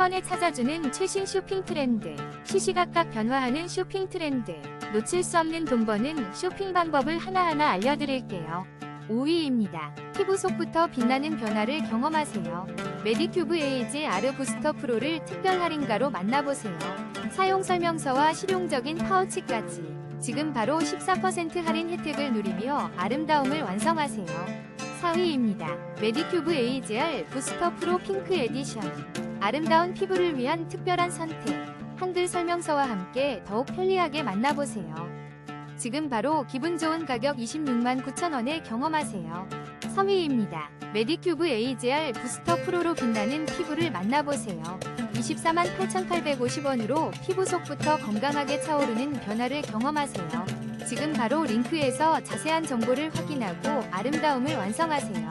번에 찾아주는 최신 쇼핑 트렌드, 시시각각 변화하는 쇼핑 트렌드, 놓칠 수 없는 돈 버는 쇼핑 방법을 하나하나 알려드릴게요. 5위입니다. 피부 속부터 빛나는 변화를 경험하세요. 메디큐브 에이지 아르 부스터 프로를 특별 할인가로 만나보세요. 사용 설명서와 실용적인 파우치까지 지금 바로 14% 할인 혜택을 누리며 아름다움을 완성하세요. 4위입니다. 메디큐브 에이지알 부스터 프로 핑크 에디션. 아름다운 피부를 위한 특별한 선택. 한글 설명서와 함께 더욱 편리하게 만나보세요. 지금 바로 기분 좋은 가격 26만 9천원에 경험하세요. 3위입니다. 메디큐브 에이지알 부스터 프로로 빛나는 피부를 만나보세요. 24만 8,850원으로 피부 속부터 건강하게 차오르는 변화를 경험하세요. 지금 바로 링크에서 자세한 정보를 확인하고 아름다움을 완성하세요.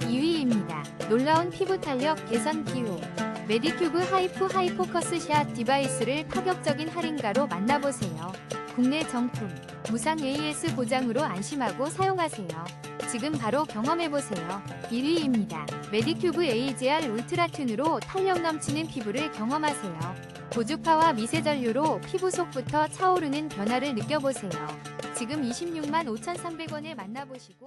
2위입니다. 놀라운 피부 탄력 개선 기회. 메디큐브 하이프 하이포커스 샷 디바이스를 파격적인 할인가로 만나보세요. 국내 정품, 무상 AS 보장으로 안심하고 사용하세요. 지금 바로 경험해보세요. 1위입니다. 메디큐브 AGR 울트라튠으로 탄력 넘치는 피부를 경험하세요. 고주파와 미세전류로 피부 속부터 차오르는 변화를 느껴보세요. 지금 26만 5,300원에 만나보시고